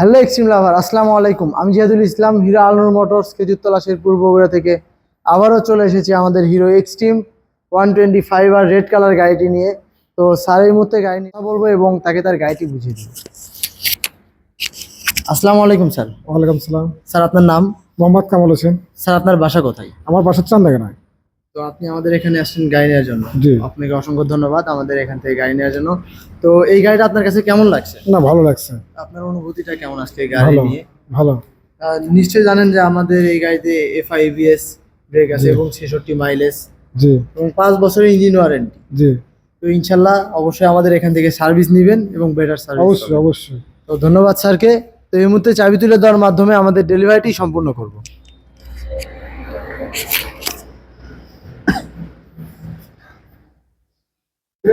Hello extreme lover আসসালামু আলাইকুম। আমি জিয়াদুল ইসলাম হিরো আলনুর মোটরস খেজুরতলা শেরপুর বগুড়া থেকে। আবারও চলে এসেছি আমাদের Hero Xtreme one twenty five আর রেড কালার গাড়িটি নিয়ে। তো স্যার এই মুহূর্তে গাড়ি নিয়ে বলব এবং তাকে তার গাড়িটি বুঝিয়ে দেবো। আসসালামু আলাইকুম স্যার। ওয়ালাইকুম সালাম স্যার আপনার নাম? মোহাম্মদ কামাল হোসেন। স্যার আপনার বাসা কোথায়? আমার বাসার চান্দাগানায়। তো আপনি আমাদের এখানে আসছেন গাড়ি নেওয়ার জন্য। আপনাকে অসংখ্য ধন্যবাদ আমাদের এখান থেকে গাড়ি নেওয়ার জন্য। তো এই গাড়িটা আপনার কাছে কেমন লাগছে? না ভালো লাগছে। আপনার অনুভূতিটা কেমন আজকে এই গাড়ি নিয়ে? ভালো। নিশ্চয়ই জানেন যে আমাদের এই গাড়িতে এফআই এবিএস ব্রেক আছে এবং ছেষট্টি মাইলেজ জি। এবং পাঁচ বছরের ইঞ্জিন ওয়ারেন্টি জি। তো ইনশাল্লাহ অবশ্যই আমাদের এখান থেকে সার্ভিস নেবেন এবং বেটার সার্ভিস অবশ্যই অবশ্যই। তো ধন্যবাদ স্যারকে। তো এই মুহূর্তে চাবি তুলে দেওয়ার মাধ্যমে আমাদের ডেলিভারিটি সম্পূর্ণ করব। জি